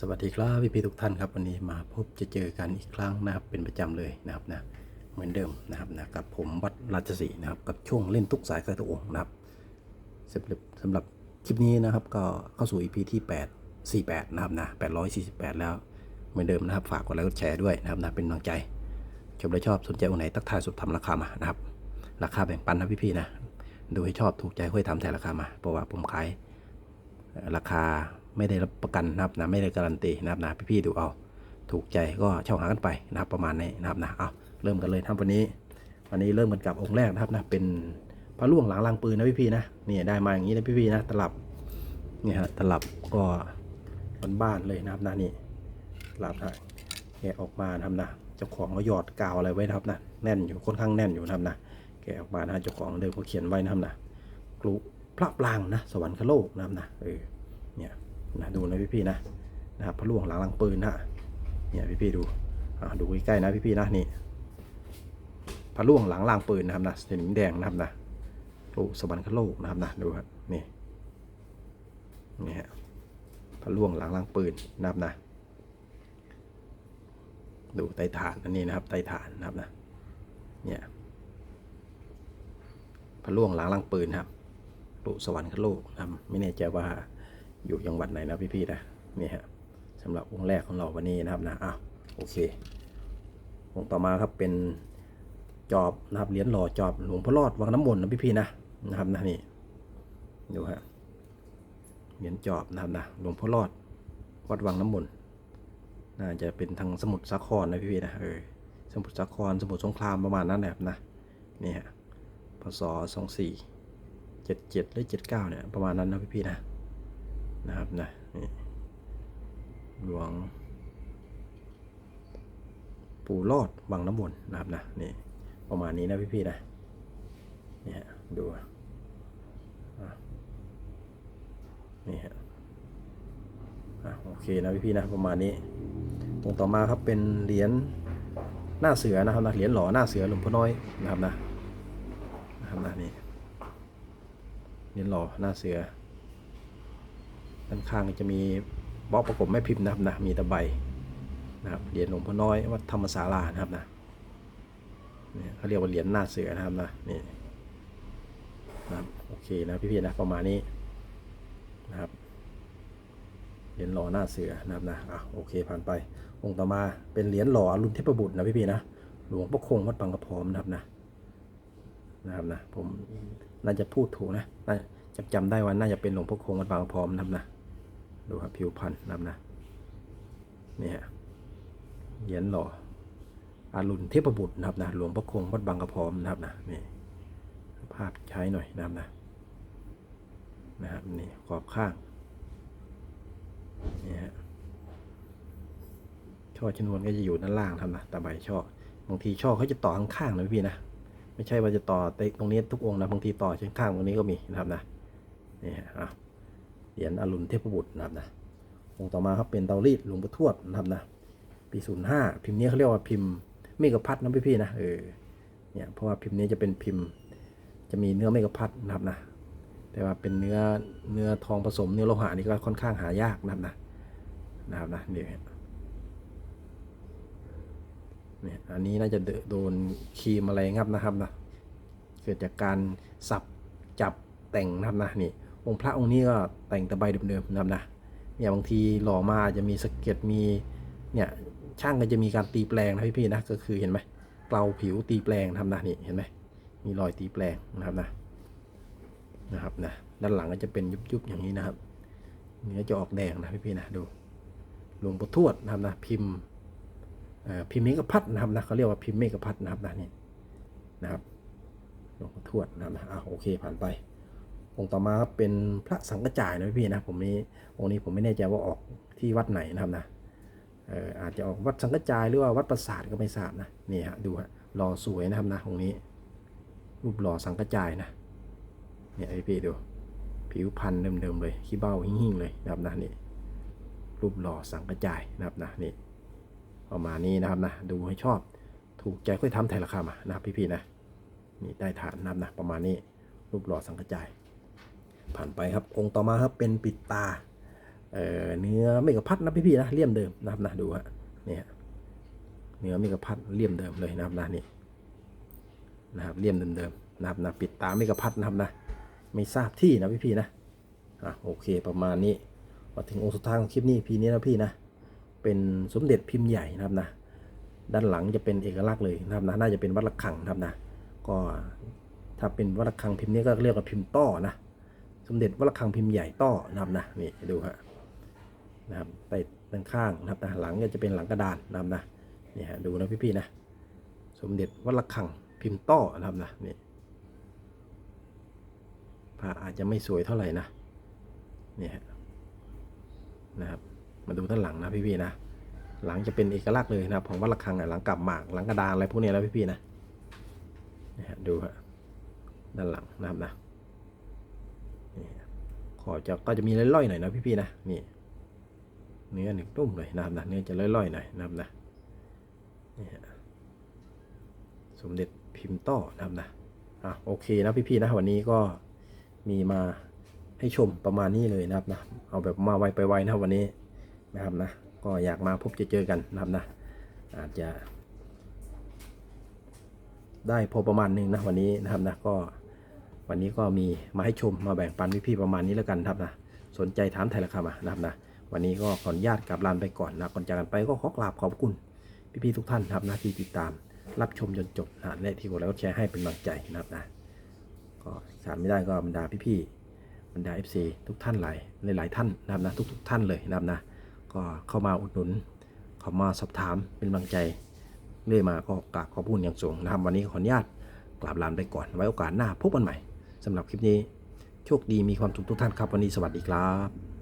สวัสดีครับพี่พี่ๆทุกท่านครับวันนี้มาพบจะเจอกันอีกครั้งนะครับเป็นประจำเลยนะครับนะเหมือนเดิมนะครับนะกับผมวัดราชสีนะครับกับช่วงเล่นทุกสายกระตุกนะครับสำหรับสำหรับคลิปนี้นะครับก็เข้าสู่ EP ที่ 8 48 นะครับนะ848 แล้วเหมือนเดิมนะครับฝากกดไลค์กดแชร์ด้วยนะครับนะเป็นกำลังใจชมและชอบสนใจองไหนตักทายสุดทำราคามานะครับราคาแบ่งปันนะพี่ๆนะดูให้ชอบถูกใจค่อยทำแต่ราคามาเพราะว่าผมขายราคา ไม่ได้รับประกันนะครับนะไม่ได้การันตีนะครับนะพี่ๆดูเอาถูกใจก็เช่าหากันไปนะครับประมาณนี้นะครับนะเอาเริ่มกันเลยนะครับวันนี้ วันนี้เริ่มกันกับองค์แรกนะครับนะเป็นพระล่วงหลังลางปืนนะพี่ๆนะนี่ได้มาอย่างนี้นะพี่ๆนะตลับนี่ฮะตลับก็บ้านๆเลยนะครับนะนี่ตลับนะแกออกมานะครับนะเจ้าของก็หยอดกาวอะไรไว้นะครับนะแน่นอยู่ค่อนข้างแน่นอยู่นะครับนะแกออกมานะเจ้าของเดิมเขาเขียนไว้นะครับนะกลุพระปรางนะสวรรคโลกนะครับนะเออ นะดูนะพี่ๆนะนะครับพระล่วงหลังลังปืนนะเนี่ยพี่ๆดูดูใกล้ๆนะพี่ๆนะนี่พระล่วงหลังลางปืนนะครับนะสนิมแดงนะครับนะกลุสวรรคโลกนะครับนะดูครับนี่นี่ฮะพระล่วงหลังลางปืนนะครับนะดูไตฐานอันนี้นะครับไตฐานนะครับนะเนี่ยพระล่วงหลังลังปืนครับลุสวรรคโลกนะครับไม่แน่ใจว่า อยู่จังหวัดไหนนะพี่ๆนะนี่ฮะสำหรับองค์แรกของเราวันนี้นะครับนะอ้าวโอเค องค์ต่อมาครับเป็นจอบนะครับเหรียญหล่อจอบหลวงพ่อรอดวังน้ำมนต์นะพี่ๆนะนะครับนะนี่ดูฮะเหรียญจอบนะครับนะหลวงพ่อรอดวัดวังน้ำมนต์น่าจะเป็นทางสมุทรสาครนะพี่ๆนะเออสมุทรสาครสมุทรสงครามประมาณนั้นแหละครับนะนี่ฮะพศสองสี่เจ็ดเจ็ดหรือเจ็ดเก้าเนี่ยประมาณนั้นนะพี่พี่ๆนะ นะครับนะนี่หลวง ปู่รอดวังน้ำมนต์นะครับนะนี่ประมาณนี้นะพี่ๆนะนี่ฮะดูนี่ฮะโอเคนะพี่พี่ๆนะประมาณนี้องค์ต่อมาครับเป็นเหรียญหน้าเสือนะครับนะเหรียญหล่อหน้าเสือหลวงพ่อน้อยนะครับนะนะครับนะนี่เหรียญหล่อหน้าเสือ ด้านข้างจะมีบล็อกประกบแม่พิมพ์นะครับนะมีตะไบนะครับเหรียญหลวงพ่อน้อยวัดธรรมศาลานะครับนะนี่เขาเรียกว่าเหรียญหน้าเสือนะครับนะนี่นะครับโอเคนะพี่ๆนะประมาณนี้นะครับเหรียญหล่อหน้าเสือนะครับนะอะโอเคผ่านไป องค์ต่อมาเป็นเหรียญหล่ออรุณเทพบุตรนะพี่ๆนะหลวงพ่อคงวัดบางกระพร้อมนะครับนะนะครับนะผมน่าจะพูดถูกนะน่าจะจำได้ว่าน่าจะเป็นหลวงพ่อคงวัดบางกระพร้อมนะครับนะ ดูครับผิวพรรณนะครับนะนี่ฮะเหรียญหล่ออารุณเทพบุตรนะครับนะหลวงพ่อคงวัดบางกระพร้อมนะครับนะนี่ภาพใช้หน่อยนะครับนะนะครับนี่ขอบข้างนี่ฮะช่อชนวนก็จะอยู่ด้านล่างนะครับนะตะไบช่อบางทีช่อเขาจะต่อข้างๆนะพี่นะไม่ใช่ว่าจะต่อตรงนี้ทุกองนะบางทีต่อเช่นข้างตรงนี้ก็มีนะครับนะนี่ฮะ เหรียญอรุณเทพบุตรนะครับนะองค์ต่อมาครับเป็นเตารีดหลวงปู่ทวดนะครับนะปีศูนย์ห้าพิมพ์นี้เขาเรียกว่าพิมพ์เมกะพัดนะพี่ๆนะเออเนี่ยเพราะว่าพิมพ์นี้จะเป็นพิมพ์ จะมีเนื้อเมกะพัดนะครับนะแต่ว่าเป็นเนื้อเนื้อทองผสมเนื้อโลหะนี่ก็ค่อนข้างหายากนะครับนะนะครับนะนี่ฮะเนี่ยอันนี้น่าจะโดนครีมอะไรงับนะครับนะเกิดจากการสับจับแต่งนะครับนะนี่ องค์พระองค์นี้ก็แต่งตะไบเดิมๆนะครับนะเนี่ยบางทีหล่อมาจะมีสะเก็ดมีเนี่ยช่างก็จะมีการตีแปลงนะพี่ๆนะก็คือเห็นไหมเกลาผิวตีแปลงนะครับนะนี่เห็นไหมมีรอยตีแปลงนะครับนะนะครับนะด้านหลังก็จะเป็นยุบๆอย่างนี้นะครับเนื้อจะออกแดงนะพี่ๆนะดูหลวงปู่ทวดนะครับนะพิมพ์พิมพ์เมกพัดนะครับนะเขาเรียกว่าพิมพ์เมกพัดนะครับนะนี่นะครับหลวงพ่ทวดนะครับนะอะโอเคผ่านไป องค์ต่อมาครับเป็นพระสังกจายนะพี่นะผมนี้องค์นี้ผมไม่แน่ใจว่าออกที่วัดไหนนะครับนะเอ่ออาจจะออกวัดสังกจายหรือว่าวัดประสาทก็ไม่ทราบนะนี่ฮะดูฮะหล่อสวยนะครับนะองค์นี้ รูปหล่อสังกจายนะเนี่ยพี่พี่ดูผิวพันธุ์เดิมๆเลยขี้เบ้าหิ่งๆเลยนะครับนะนี่รูปหล่อสังกจายนะครับนะนี่ประมาณนี้นะครับนะดูให้ชอบถูกใจค่อยทำไทยราคามานะครับพี่ๆนะนี่ได้ฐานนะครับนะประมาณนี้รูปหล่อสังกจาย ผ่านไปครับ องค์ต่อมาครับเป็นปิดตาเเนื้อไม่กระพัดนะพี่ๆนะเลี่ยมเดิมนะครับนะดูฮะเนี่ยเนื้อไม่กระพัดเลี่ยมเดิมเลยนะครับนะนี่นะครับเลี่ยมเดิมๆนะครับนะปิดตาไม่กระพัดนะครับนะไม่ทราบที่นะพี่ๆนะอะโอเคประมาณนี้มาถึงองค์สุดท้ายของคลิปนี้พีนี้นะพี่นะเป็นสมเด็จพิมพ์ใหญ่นะครับนะด้านหลังจะเป็นเอกลักษณ์เลยนะครับนะน่าจะเป็นวัดระฆังนะครับนะก็ถ้าเป็นวัดระฆังพิมพ์นี้ก็เรียกว่าพิมพ์ต้อนะ สมเด็จวัดระฆังพิมพ์ใหญ่ต้อนะครับนะนี่ดูฮะนะครับไปด้านข้างนะครับนะหลังก็จะเป็นหลังกระดานนะครับนะนี่ฮะดูนะพี่ๆนะสมเด็จวัดระฆังพิมพ์ต้อนะครับนะนี่พระอาจจะไม่สวยเท่าไหร่นะนี่ฮะนะครับมาดูด้านหลังนะพี่ๆนะหลังจะเป็นเอกลักษณ์เลยนะครับของวัดระฆังอะหลังกับหมากหลังกระดานอะไรพวกนี้นะพี่ๆนะนี่ฮะดูฮะด้านหลังนะครับนะ อจะก็จะมีล่อยๆหน่อยนะพี่ๆนะนี่เนื้อหนึ่งตุ้มเลยนะครับนะเนื้อจะล่อยๆหน่อยนะครับนะนี่ฮะสมเด็จพิมพ์ต้อนะครับนะอะโอเคนะพี่ๆนะวันนี้ก็มีมาให้ชมประมาณนี้เลยนะครับนะเอาแบบมาไวไปไวนะวันนี้นะครับนะก็อยากมาพบเจอเจอกันนะครับนะอาจจะได้พอประมาณหนึ่งนะวันนี้นะครับนะก็ วันนี้ก็มีมาให้ชมมาแบ่งปันพี่ๆประมาณนี้แล้วกันครับนะสนใจถามไทยราคามานะครับนะวันนี้ก็ขออนุญาตกลับลานไปก่อนนะก่อนจากกันไปก็ขอกราบขอบคุณพี่ๆทุกท่านนะครับนะที่ติดตามรับชมจนจบนะและที่กดไลค์กดแชร์ให้เป็นกำลังใจนะครับนะก็ขาดไม่ได้ก็บรรดาพี่ๆบรรดา FC ทุกท่านหลายหลายท่านนะครับนะทุก ๆ ท่านเลยนะครับนะก็เข้ามาอุดหนุนเข้ามาสอบถามเป็นกำลังใจเรื่อยมาก็กราบขอบคุณอย่างสูงนะครับวันนี้ขออนุญาตกราบลานไปก่อนไว้โอกาสหน้าพบกันใหม่ สำหรับคลิปนี้โชคดีมีความสุขทุกท่านครับ วันนี้สวัสดีครับ